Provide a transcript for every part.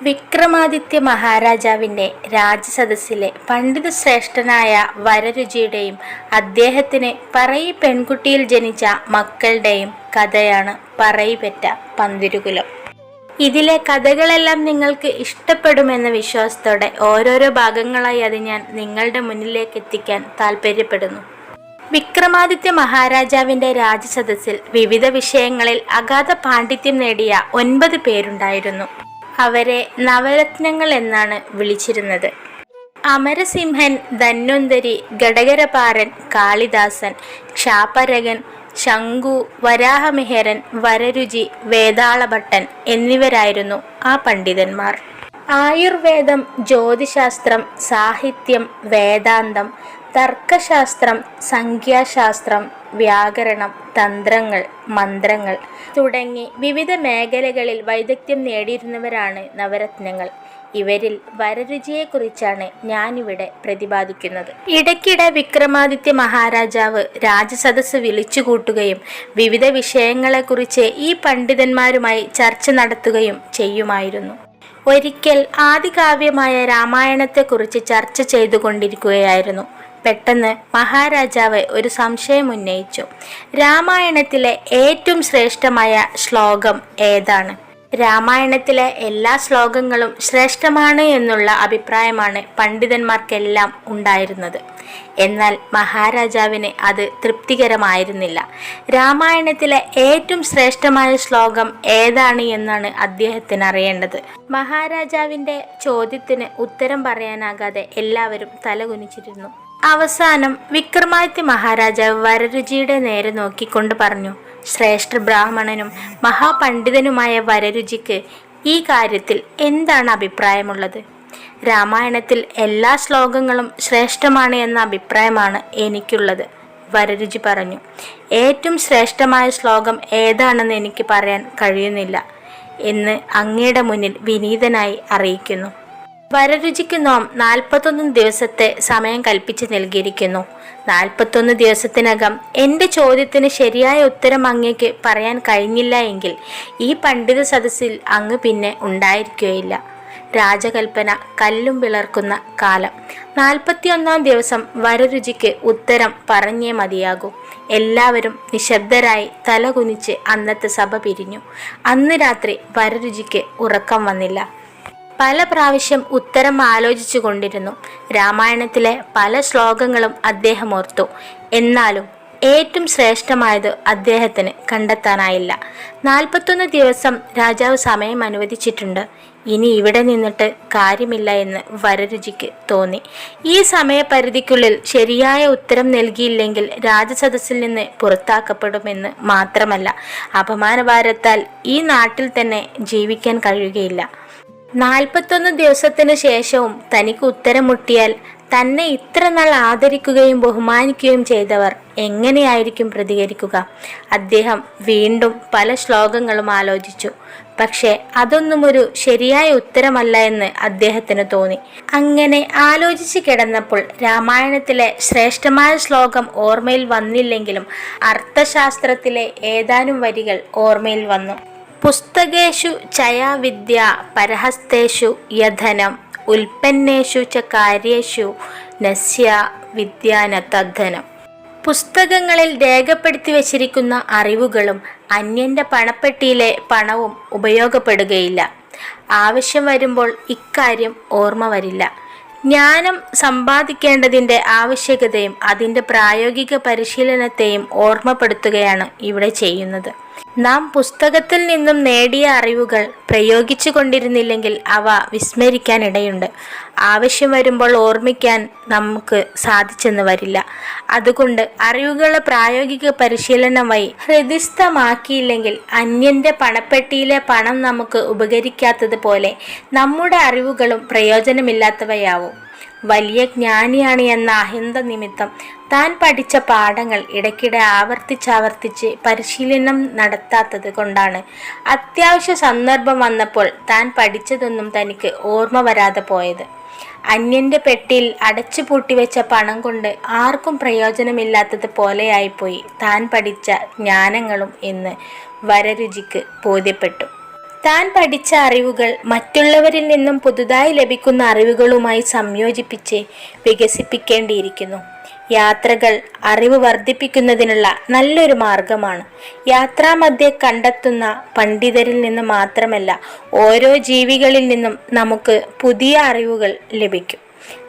വിക്രമാദിത്യ മഹാരാജാവിന്റെ രാജസദസ്സിലെ പണ്ഡിത ശ്രേഷ്ഠനായ വരരുചിയുടെയും അദ്ദേഹത്തിന് പറയി പെൺകുട്ടിയിൽ ജനിച്ച മക്കളുടെയും കഥയാണ് പറയിപെറ്റ പന്തിരുകുലം. ഇതിലെ കഥകളെല്ലാം നിങ്ങൾക്ക് ഇഷ്ടപ്പെടുമെന്ന വിശ്വാസത്തോടെ ഓരോരോ ഭാഗങ്ങളായി അത് ഞാൻ നിങ്ങളുടെ മുന്നിലേക്ക് എത്തിക്കാൻ താല്പര്യപ്പെടുന്നു വിക്രമാദിത്യ മഹാരാജാവിന്റെ രാജസദസ്സിൽ വിവിധ വിഷയങ്ങളിൽ അഗാധ പാണ്ഡിത്യം നേടിയ ഒൻപത് പേരുണ്ടായിരുന്നു. അവരെ നവരത്നങ്ങൾ എന്നാണ് വിളിച്ചിരുന്നത്. അമരസിംഹൻ ധന്വന്തരി ഘടകരപാരൻ കാളിദാസൻ ക്ഷാപരകൻ ശങ്കു വരാഹമിഹരൻ വരരുചി വേതാളഭട്ടൻ എന്നിവരായിരുന്നു ആ പണ്ഡിതന്മാർ. ആയുർവേദം ജ്യോതിശാസ്ത്രം സാഹിത്യം വേദാന്തം തർക്കശാസ്ത്രം സംഖ്യാശാസ്ത്രം വ്യാകരണം തന്ത്രങ്ങൾ മന്ത്രങ്ങൾ തുടങ്ങി വിവിധ മേഖലകളിൽ വൈദഗ്ധ്യം നേടിയിരുന്നവരാണ് നവരത്നങ്ങൾ. ഇവരിൽ വരരുചിയെക്കുറിച്ചാണ് ഞാനിവിടെ പ്രതിപാദിക്കുന്നത്. ഇടയ്ക്കിടെ വിക്രമാദിത്യ മഹാരാജാവ് രാജസദസ്സ് വിളിച്ചുകൂട്ടുകയും വിവിധ വിഷയങ്ങളെക്കുറിച്ച് ഈ പണ്ഡിതന്മാരുമായി ചർച്ച നടത്തുകയും ചെയ്യുമായിരുന്നു. ഒരിക്കൽ ആദികാവ്യമായ രാമായണത്തെക്കുറിച്ച് ചർച്ച ചെയ്തുകൊണ്ടിരിക്കുകയായിരുന്നു. പെട്ടെന്ന് മഹാരാജാവ് ഒരു സംശയം ഉന്നയിച്ചു. രാമായണത്തിലെ ഏറ്റവും ശ്രേഷ്ഠമായ ശ്ലോകം ഏതാണ്? രാമായണത്തിലെ എല്ലാ ശ്ലോകങ്ങളും ശ്രേഷ്ഠമാണ് എന്നുള്ള അഭിപ്രായമാണ് പണ്ഡിതന്മാർക്കെല്ലാം ഉണ്ടായിരുന്നത്. എന്നാൽ മഹാരാജാവിന് അത് തൃപ്തികരമായിരുന്നില്ല. രാമായണത്തിലെ ഏറ്റവും ശ്രേഷ്ഠമായ ശ്ലോകം ഏതാണ് എന്നാണ് അദ്ദേഹത്തിന് അറിയേണ്ടത് മഹാരാജാവിന്റെ ചോദ്യത്തിന് ഉത്തരം പറയാനാകാതെ എല്ലാവരും തലകുനിച്ചിരുന്നു. അവസാനം വിക്രമാദിത്യ മഹാരാജാവ് വരരുചിയുടെ നേരെ നോക്കിക്കൊണ്ട് പറഞ്ഞു ശ്രേഷ്ഠ ബ്രാഹ്മണനും മഹാപണ്ഡിതനുമായ വരരുചിക്ക് ഈ കാര്യത്തിൽ എന്താണ് അഭിപ്രായമുള്ളത്? രാമായണത്തിൽ എല്ലാ ശ്ലോകങ്ങളും ശ്രേഷ്ഠമാണ് എന്ന അഭിപ്രായമാണ് എനിക്കുള്ളത് വരരുചി പറഞ്ഞു. ഏറ്റവും ശ്രേഷ്ഠമായ ശ്ലോകം ഏതാണെന്ന് എനിക്ക് പറയാൻ കഴിയുന്നില്ല എന്ന് അങ്ങയുടെ മുന്നിൽ വിനീതനായി അറിയിക്കുന്നു. വരരുചിക്ക് നോം നാൽപ്പത്തൊന്ന് ദിവസത്തെ സമയം കൽപ്പിച്ച് നൽകിയിരിക്കുന്നു. നാൽപ്പത്തൊന്ന് ദിവസത്തിനകം എന്റെ ചോദ്യത്തിന് ശരിയായ ഉത്തരം അങ്ങേക്ക് പറയാൻ കഴിഞ്ഞില്ല എങ്കിൽ ഈ പണ്ഡിത സദസ്സിൽ അങ്ങ് പിന്നെ ഉണ്ടായിരിക്കുകയില്ല. രാജകൽപ്പന കല്ലും വിളർക്കുന്ന കാലം. നാൽപ്പത്തിയൊന്നാം ദിവസം വരരുചിക്ക് ഉത്തരം പറഞ്ഞേ മതിയാകൂ. എല്ലാവരും നിശബ്ദരായി തലകുനിച്ച് അന്നത്തെ സഭ പിരിഞ്ഞു. അന്ന് രാത്രി വരരുചിക്ക് ഉറക്കം വന്നില്ല. പല പ്രാവശ്യം ഉത്തരം ആലോചിച്ചു കൊണ്ടിരുന്നു. രാമായണത്തിലെ പല ശ്ലോകങ്ങളും അദ്ദേഹം ഓർത്തു. എന്നാലും ഏറ്റവും ശ്രേഷ്ഠമായത് അദ്ദേഹത്തിന് കണ്ടെത്താനായില്ല. നാൽപ്പത്തൊന്ന് ദിവസം രാജാവ് സമയം അനുവദിച്ചിട്ടുണ്ട്. ഇനി ഇവിടെ നിന്നിട്ട് കാര്യമില്ല എന്ന് വരരുചിക്ക് തോന്നി. ഈ സമയപരിധിക്കുള്ളിൽ ശരിയായ ഉത്തരം നൽകിയില്ലെങ്കിൽ രാജസദസ്സിൽ നിന്ന് പുറത്താക്കപ്പെടുമെന്ന് മാത്രമല്ല അപമാനഭാരത്താൽ ഈ നാട്ടിൽ തന്നെ ജീവിക്കാൻ കഴിയുകയില്ല. നാൽപ്പത്തൊന്ന് ദിവസത്തിനു ശേഷവും തനിക്ക് ഉത്തരം മുട്ടിയാൽ തന്നെ ഇത്ര നാൾ ആദരിക്കുകയും ബഹുമാനിക്കുകയും ചെയ്തവർ എങ്ങനെയായിരിക്കും പ്രതികരിക്കുക? അദ്ദേഹം വീണ്ടും പല ശ്ലോകങ്ങളും ആലോചിച്ചു. പക്ഷേ അതൊന്നും ഒരു ശരിയായ ഉത്തരമല്ല എന്ന് അദ്ദേഹത്തിന് തോന്നി. അങ്ങനെ ആലോചിച്ച് കിടന്നപ്പോൾ രാമായണത്തിലെ ശ്രേഷ്ഠമായ ശ്ലോകം ഓർമ്മയിൽ വന്നില്ലെങ്കിലും അർത്ഥശാസ്ത്രത്തിലെ ഏതാനും വരികൾ ഓർമ്മയിൽ വന്നു. പുസ്തകേഷു ചയാവിദ്യ പരഹസ്തേഷു യഥനം ഉൽപ്പന്നേഷു ച കാര്യേഷു നസ്യ വിദ്യാന തദ്ധനം പുസ്തകങ്ങളിൽ രേഖപ്പെടുത്തി വച്ചിരിക്കുന്ന അറിവുകളും അന്യന്റെ പണപ്പെട്ടിയിലെ പണവും ഉപയോഗപ്പെടുകയില്ല. ആവശ്യം വരുമ്പോൾ ഇക്കാര്യം ഓർമ്മ വരില്ല. ജ്ഞാനം സമ്പാദിക്കേണ്ടതിന്റെ ആവശ്യകതയും അതിന്റെ പ്രായോഗിക പരിശീലനത്തെയും ഓർമ്മപ്പെടുത്തുകയാണ് ഇവിടെ ചെയ്യുന്നത്. നാം പുസ്തകത്തിൽ നിന്നും നേടിയ അറിവുകൾ പ്രയോഗിച്ചു കൊണ്ടിരുന്നില്ലെങ്കിൽ അവ വിസ്മരിക്കാനിടയുണ്ട് ആവശ്യം വരുമ്പോൾ ഓർമ്മിക്കാൻ നമുക്ക് സാധിച്ചെന്ന് വരില്ല. അതുകൊണ്ട് അറിവുകളെ പ്രായോഗിക പരിശീലനം വഴി ഹൃദിസ്ഥമാക്കിയില്ലെങ്കിൽ അന്യന്റെ പണപ്പെട്ടിയിലെ പണം നമുക്ക് ഉപകരിക്കാത്തതുപോലെ നമ്മുടെ അറിവുകളും പ്രയോജനമില്ലാത്തവയാവും. വലിയ ജ്ഞാനിയാണ് എന്ന അഹിന്ദ നിമിത്തം താൻ പഠിച്ച പാഠങ്ങൾ ഇടയ്ക്കിടെ ആവർത്തിച്ചാവർത്തിച്ച് പരിശീലനം നടത്താത്തത് കൊണ്ടാണ്. അത്യാവശ്യ സന്ദർഭം വന്നപ്പോൾ താൻ പഠിച്ചതൊന്നും തനിക്ക് ഓർമ്മ വരാതെ പോയത്. അന്യന്റെ പെട്ടിയിൽ അടച്ചു പൂട്ടിവെച്ച പണം കൊണ്ട് ആർക്കും പ്രയോജനമില്ലാത്തത് പോലെയായിപ്പോയി താൻ പഠിച്ച ജ്ഞാനങ്ങളും എന്ന് വരരുചിക്ക് ബോധ്യപ്പെട്ടു. താൻ പഠിച്ച അറിവുകൾ മറ്റുള്ളവരിൽ നിന്നും പുതുതായി ലഭിക്കുന്ന അറിവുകളുമായി സംയോജിപ്പിച്ച് വികസിപ്പിക്കേണ്ടിയിരിക്കുന്നു. യാത്രകൾ അറിവ് വർദ്ധിപ്പിക്കുന്നതിനുള്ള നല്ലൊരു മാർഗമാണ്. യാത്രാമധ്യേ കണ്ടെത്തുന്ന പണ്ഡിതരിൽ നിന്ന് മാത്രമല്ല ഓരോ ജീവികളിൽ നിന്നും നമുക്ക് പുതിയ അറിവുകൾ ലഭിക്കും.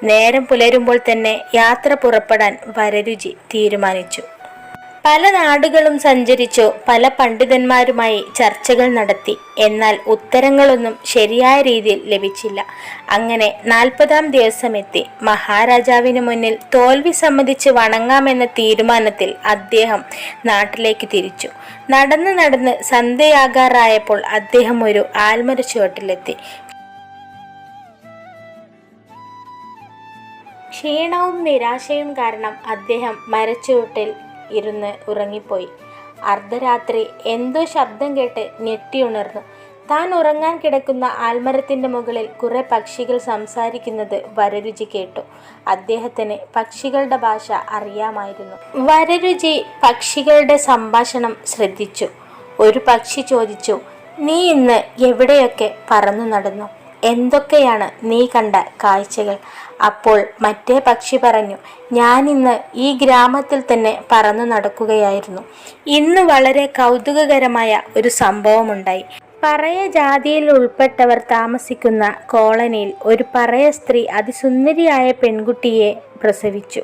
നേരം പുലരുമ്പോൾ തന്നെ യാത്ര പുറപ്പെടാൻ വരരുചി തീരുമാനിച്ചു. പല നാടുകളും സഞ്ചരിച്ചു പല പണ്ഡിതന്മാരുമായി ചർച്ചകൾ നടത്തി. എന്നാൽ ഉത്തരങ്ങളൊന്നും ശരിയായ രീതിയിൽ ലഭിച്ചില്ല. അങ്ങനെ നാൽപ്പതാം ദിവസമെത്തി. മഹാരാജാവിന് മുന്നിൽ തോൽവി സമ്മതിച്ച് വണങ്ങാമെന്ന തീരുമാനത്തിൽ അദ്ദേഹം നാട്ടിലേക്ക് തിരിച്ചു. നടന്ന് നടന്ന് സന്ധ്യയാകാറായപ്പോൾ അദ്ദേഹം ഒരു ആൽമര ചുവട്ടിലെത്തി. ക്ഷീണവും നിരാശയും കാരണം അദ്ദേഹം മരച്ചുവട്ടിൽ ഇരുന്ന് ഉറങ്ങിപ്പോയി. അർദ്ധരാത്രി എന്തോ ശബ്ദം കേട്ട് ഞെട്ടിയുണർന്നു താൻ ഉറങ്ങാൻ കിടക്കുന്ന ആൽമരത്തിന്റെ മുകളിൽ കുറേ പക്ഷികൾ സംസാരിക്കുന്നത് വരരുചി കേട്ടു. അദ്ദേഹത്തിന് പക്ഷികളുടെ ഭാഷ അറിയാമായിരുന്നു. വരരുചി പക്ഷികളുടെ സംഭാഷണം ശ്രദ്ധിച്ചു. ഒരു പക്ഷി ചോദിച്ചു നീ ഇന്ന് എവിടെയൊക്കെ പറന്നു നടന്നു? എന്തൊക്കെയാണ് നീ കണ്ട കാഴ്ചകൾ? അപ്പോൾ മറ്റേ പക്ഷി പറഞ്ഞു ഞാനിന്ന് ഈ ഗ്രാമത്തിൽ തന്നെ പറന്നു നടക്കുകയായിരുന്നു. ഇന്ന് വളരെ കൗതുകകരമായ ഒരു സംഭവമുണ്ടായി. പറയ ജാതിയിൽ ഉൾപ്പെട്ടവർ താമസിക്കുന്ന കോളനിയിൽ ഒരു പറയ സ്ത്രീ അതിസുന്ദരിയായ പെൺകുട്ടിയെ പ്രസവിച്ചു.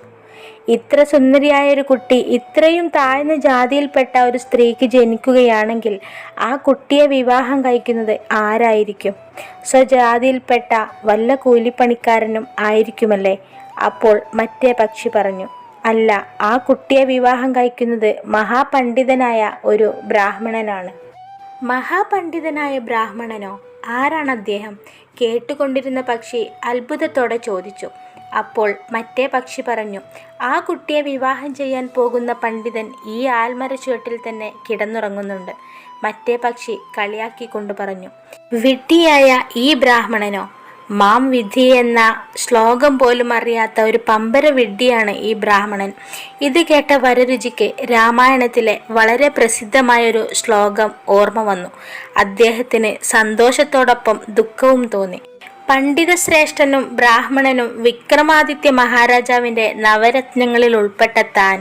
ഇത്ര സുന്ദരിയായ ഒരു കുട്ടി ഇത്രയും താഴ്ന്ന ജാതിയിൽപ്പെട്ട ഒരു സ്ത്രീക്ക് ജനിക്കുകയാണെങ്കിൽ ആ കുട്ടിയെ വിവാഹം കഴിക്കുന്നത് ആരായിരിക്കും? സ്വജാതിയിൽപ്പെട്ട വല്ല കൂലിപ്പണിക്കാരനും ആയിരിക്കുമല്ലേ? അപ്പോൾ മറ്റേ പക്ഷി പറഞ്ഞു അല്ല ആ കുട്ടിയെ വിവാഹം കഴിക്കുന്നത് മഹാപണ്ഡിതനായ ഒരു ബ്രാഹ്മണനാണ്. മഹാപണ്ഡിതനായ ബ്രാഹ്മണനോ? ആരാണ് അദ്ദേഹം? കേട്ടുകൊണ്ടിരുന്ന പക്ഷി അത്ഭുതത്തോടെ ചോദിച്ചു. അപ്പോൾ മറ്റേ പക്ഷി പറഞ്ഞു ആ കുട്ടിയെ വിവാഹം ചെയ്യാൻ പോകുന്ന പണ്ഡിതൻ ഈ ആൽമര ചുവട്ടിൽ തന്നെ കിടന്നുറങ്ങുന്നുണ്ട് മറ്റേ പക്ഷി കളിയാക്കിക്കൊണ്ട് പറഞ്ഞു വിഡ്ഢിയായ ഈ ബ്രാഹ്മണനോ? മാം വിധി എന്ന ശ്ലോകം പോലും അറിയാത്ത ഒരു പമ്പര വിഡ്ഢിയാണ് ഈ ബ്രാഹ്മണൻ. ഇത് കേട്ട വരരുചിക്ക് രാമായണത്തിലെ വളരെ പ്രസിദ്ധമായൊരു ശ്ലോകം ഓർമ്മ വന്നു. അദ്ദേഹത്തിന് സന്തോഷത്തോടൊപ്പം ദുഃഖവും തോന്നി. പണ്ഡിതശ്രേഷ്ഠനും ബ്രാഹ്മണനും വിക്രമാദിത്യ മഹാരാജാവിന്റെ നവരത്നങ്ങളിൽ ഉൾപ്പെട്ട താൻ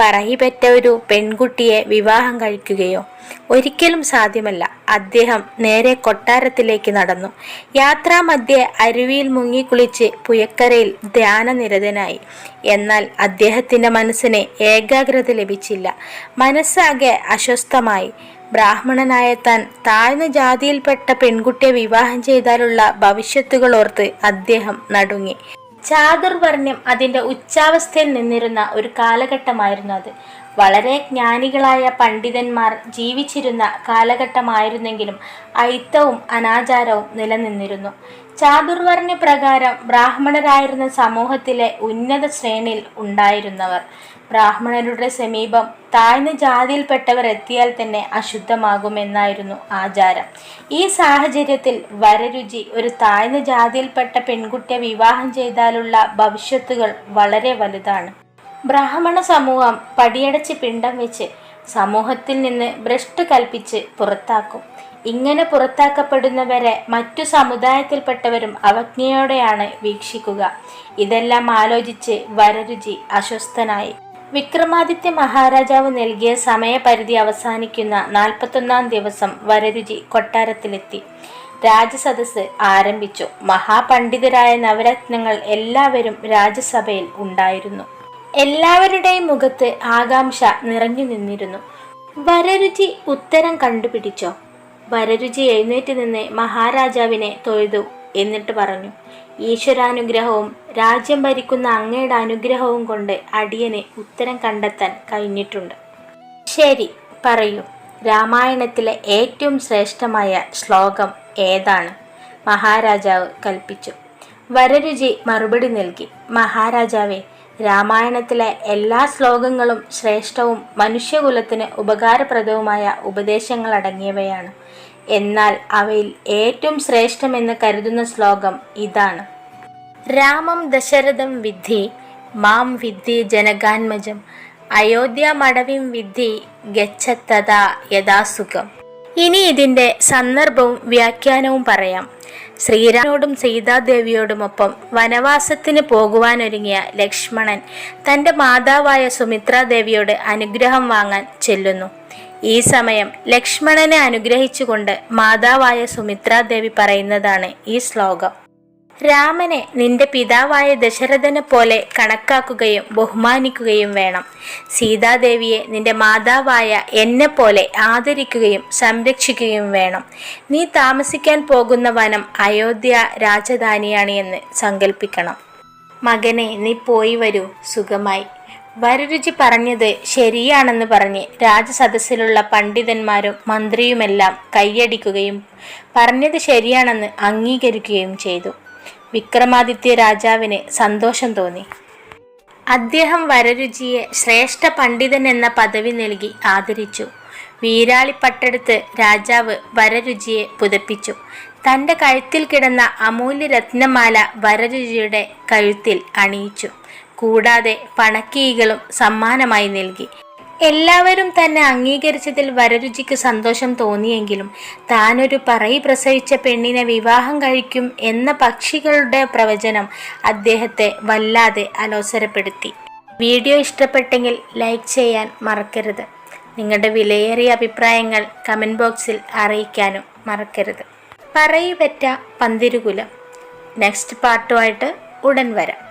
പറയിപ്പറ്റ ഒരു പെൺകുട്ടിയെ വിവാഹം കഴിക്കുകയോ ഒരിക്കലും സാധ്യമല്ല. അദ്ദേഹം നേരെ കൊട്ടാരത്തിലേക്ക് നടന്നു. യാത്രാമധ്യേ അരുവിയിൽ മുങ്ങിക്കുളിച്ച് പുയക്കരയിൽ ധ്യാനനിരതനായി. എന്നാൽ അദ്ദേഹത്തിന്റെ മനസ്സിന് ഏകാഗ്രത ലഭിച്ചില്ല. മനസ്സാകെ അസ്വസ്ഥമായി. ബ്രാഹ്മണനായ താൻ താഴ്ന്ന ജാതിയിൽപ്പെട്ട പെൺകുട്ടിയെ വിവാഹം ചെയ്താലുള്ള ഭവിഷ്യത്തുകൾ ഓർത്ത് അദ്ദേഹം നടുങ്ങി. ചാതുർവർണ്യം അതിന്റെ ഉച്ചാവസ്ഥയിൽ നിന്നിരുന്ന ഒരു കാലഘട്ടമായിരുന്നു അത്. വളരെ ജ്ഞാനികളായ പണ്ഡിതന്മാർ ജീവിച്ചിരുന്ന കാലഘട്ടമായിരുന്നെങ്കിലും അയിത്തവും അനാചാരവും നിലനിന്നിരുന്നു. ചാതുർവർണ പ്രകാരം ബ്രാഹ്മണരായിരുന്ന സമൂഹത്തിലെ ഉന്നത ശ്രേണിയിൽ ഉണ്ടായിരുന്നവർ. ബ്രാഹ്മണരുടെ സമീപം താഴ്ന്ന ജാതിയിൽപ്പെട്ടവർ എത്തിയാൽ തന്നെ അശുദ്ധമാകുമെന്നായിരുന്നു ആചാരം. ഈ സാഹചര്യത്തിൽ വരരുചി ഒരു താഴ്ന്ന ജാതിയിൽപ്പെട്ട പെൺകുട്ടിയെ വിവാഹം ചെയ്താലുള്ള ഭവിഷ്യത്തുകൾ വളരെ വലുതാണ്. ബ്രാഹ്മണ സമൂഹം പടിയടച്ച് പിണ്ടം വെച്ച് സമൂഹത്തിൽ നിന്ന് ഭ്രഷ്ട് കൽപ്പിച്ച് പുറത്താക്കും. ഇങ്ങനെ പുറത്താക്കപ്പെടുന്നവരെ മറ്റു സമുദായത്തിൽപ്പെട്ടവരും അവജ്ഞയോടെയാണ് വീക്ഷിക്കുക. ഇതെല്ലാം ആലോചിച്ച് വരരുചി അസ്വസ്ഥനായി. വിക്രമാദിത്യ മഹാരാജാവ് നൽകിയ സമയപരിധി അവസാനിക്കുന്ന നാൽപ്പത്തൊന്നാം ദിവസം വരരുചി കൊട്ടാരത്തിലെത്തി. രാജസദസ് ആരംഭിച്ചു. മഹാപണ്ഡിതരായ നവരത്നങ്ങൾ എല്ലാവരും രാജ്യസഭയിൽ ഉണ്ടായിരുന്നു. എല്ലാവരുടെയും മുഖത്ത് ആകാംക്ഷ നിറഞ്ഞു നിന്നിരുന്നു. വരരുചി ഉത്തരം കണ്ടുപിടിച്ചോ? വരരുചി എഴുന്നേറ്റ് നിന്ന് മഹാരാജാവിനെ തൊഴുതു എന്നിട്ട് പറഞ്ഞു ഈശ്വരാനുഗ്രഹവും രാജ്യം ഭരിക്കുന്ന അങ്ങയുടെ അനുഗ്രഹവും കൊണ്ട് അടിയന് ഉത്തരം കണ്ടെത്താൻ കഴിഞ്ഞിട്ടുണ്ട്. ശരി പറയൂ. രാമായണത്തിലെ ഏറ്റവും ശ്രേഷ്ഠമായ ശ്ലോകം ഏതാണ്? മഹാരാജാവ് കൽപ്പിച്ചു. വരരുചി മറുപടി നൽകി മഹാരാജാവേ രാമായണത്തിലെ എല്ലാ ശ്ലോകങ്ങളും ശ്രേഷ്ഠവും മനുഷ്യകുലത്തിന് ഉപകാരപ്രദവുമായ ഉപദേശങ്ങൾ അടങ്ങിയവയാണ് എന്നാൽ അവയിൽ ഏറ്റവും ശ്രേഷ്ഠമെന്ന് കരുതുന്ന ശ്ലോകം ഇതാണ്. രാമം ദശരഥം വിദ്ധി മാം വിദ്ധി ജനകാന്മജം അയോധ്യ മടവിം വിദ്ധി ഗച്ഛത്തതാ യഥാസുഖം. ഇനി ഇതിന്റെ സന്ദർഭവും വ്യാഖ്യാനവും പറയാം. ശ്രീരാമനോടും സീതാദേവിയോടുമൊപ്പം വനവാസത്തിന് പോകുവാനൊരുങ്ങിയ ലക്ഷ്മണൻ തന്റെ മാതാവായ സുമിത്രാദേവിയോട് അനുഗ്രഹം വാങ്ങാൻ ചെല്ലുന്നു. ഈ സമയം ലക്ഷ്മണനെ അനുഗ്രഹിച്ചുകൊണ്ട് മാതാവായ സുമിത്രാദേവി പറയുന്നതാണ് ഈ ശ്ലോകം. രാമനെ നിന്റെ പിതാവായ ദശരഥനെ പോലെ കണക്കാക്കുകയും ബഹുമാനിക്കുകയും വേണം. സീതാദേവിയെ നിന്റെ മാതാവായ എന്നെ പോലെ ആദരിക്കുകയും സംരക്ഷിക്കുകയും വേണം. നീ താമസിക്കാൻ പോകുന്ന വനം അയോധ്യ രാജധാനിയാണ് എന്ന് സങ്കല്പിക്കണം മകനെ നീ പോയി വരൂ. സുഖമായി. വരരുചി പറഞ്ഞത് ശരിയാണെന്ന് പറഞ്ഞ് രാജസദസ്സിലുള്ള പണ്ഡിതന്മാരും മന്ത്രിയുമെല്ലാം കൈയടിക്കുകയും പറഞ്ഞത് ശരിയാണെന്ന് അംഗീകരിക്കുകയും ചെയ്തു. വിക്രമാദിത്യ രാജാവിന് സന്തോഷം തോന്നി. അദ്ദേഹം വരരുചിയെ ശ്രേഷ്ഠ പണ്ഡിതൻ എന്ന പദവി നൽകി ആദരിച്ചു. വീരാളിപ്പട്ടെടുത്ത് രാജാവ് വരരുചിയെ പുതപ്പിച്ചു. തന്റെ കഴുത്തിൽ കിടന്ന അമൂല്യ രത്നമാല വരരുചിയുടെ കഴുത്തിൽ അണിയിച്ചു. കൂടാതെ പണക്കീകളും സമ്മാനമായി നൽകി. എല്ലാവരും തന്നെ അംഗീകരിച്ചതിൽ വരരുചിക്ക് സന്തോഷം തോന്നിയെങ്കിലും താനൊരു പറയി പ്രസവിച്ച പെണ്ണിനെ വിവാഹം കഴിക്കും എന്ന പക്ഷികളുടെ പ്രവചനം അദ്ദേഹത്തെ വല്ലാതെ അലോസരപ്പെടുത്തി. വീഡിയോ ഇഷ്ടപ്പെട്ടെങ്കിൽ ലൈക്ക് ചെയ്യാൻ മറക്കരുത്. നിങ്ങളുടെ വിലയേറിയ അഭിപ്രായങ്ങൾ കമന്റ് ബോക്സിൽ അറിയിക്കാനും മറക്കരുത്. പറയി പറ്റ പന്തിരുകുലം. നെക്സ്റ്റ് പാർട്ടുമായിട്ട് ഉടൻ വരാം.